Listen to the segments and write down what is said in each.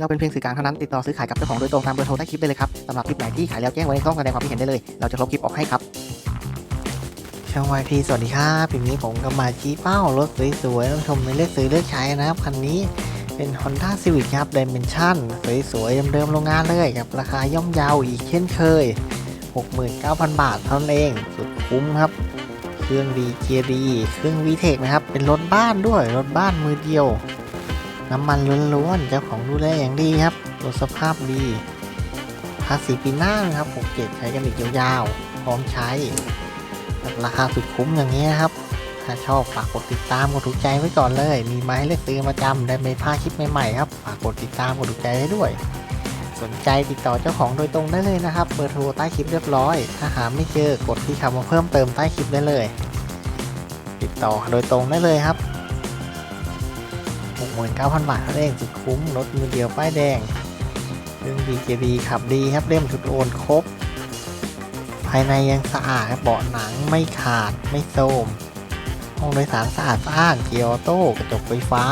เราเป็นเพียงสื่อกลางเท่านั้นติดต่อซื้อขายกับเจ้าของโดยตรงตามเบอร์โทรใต้คลิปได้เลยครับสำหรับคลิปไหนที่ขายแล้วแจ้งไว้ในช่องแสดงความคิดเห็นได้เลย เราจะลบคลิปออกให้ครับช่องวายทีสวัสดีครับปีนี้ผมก็มาชี้เป้ารถสวยๆท่าชมในเลือกซื้อเลือกใช้นะครับคันนี้เป็น Honda Civic ครับ Dimension สวยๆเดิมๆโรงงานเลยกับ ราคาย่อมเยาวอีกเช่นเคย 69,000 บาทเท่านั้นเอง สุดคุ้มครับเครื่องดีเกียร์ดีเครื่อง VTEC นะครับ เป็นรถบ้านด้วยรถบ้านมือเดียว น้ำมันล้วนๆเจ้าของดูแลอย่างดีครับรถสภาพดีภาษีปีหน้านะครับผมเก็บใช้กันอีกยาวๆพร้อมใช้ราคาสุดคุ้มอย่างนี้นะครับ ถ้าชอบฝากกดติดตามกดถูกใจไว้ก่อนเลย มีไมาให้เลือกซื้อประจำได้ไม่พลาดคลิปใหม่ๆครับฝากกดติดตามกดถูกใจให้ด้วย สนใจติดต่อเจ้าของโดยตรงได้เลยนะครับเบอร์โทรใต้คลิปเรียบร้อย ถ้าหาไม่เจอกดที่คำว่าเพิ่มเติมใต้คลิปได้เลย ติดต่อโดยตรงได้เลยครับ 69,000 บาทเท่านั้นเองสุดคุ้มรถมือเดียวป้ายแดงเครื่องดีเจดีขับดีครับเล่มชุดโอนครบ ภายในยังสะอาดครับเบาะหนังไม่ขาดไม่โทมห้องโดยสารสะอาดสะอ้านเกียร์ออโต้กระจกไฟฟ้า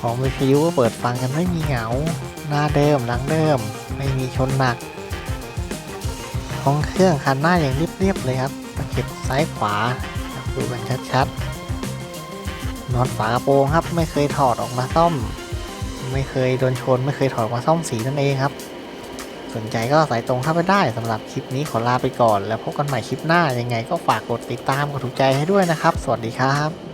ของวิทยุก็เปิดฟังกันไม่มีเหงา หน้าเดิมหลังเดิม ไม่มีชนหนักห้องเครื่องคันหน้าอย่างเรียบๆเลยครับตะเข็บซ้ายขวาดูกันชัดๆ น็อตฝากระโปรงครับ ไม่เคยถอดออกมาซ่อม ไม่เคยโดนชน ไม่เคยถอดออกมาซ่อมสีนั่นเองครับ สนใจก็สายตรงเข้าไปได้สำหรับคลิปนี้ขอลาไปก่อน แล้วพบกันใหม่คลิปหน้ายังไงก็ฝากกดติดตามกดถูกใจให้ด้วยนะครับ สวัสดีครับ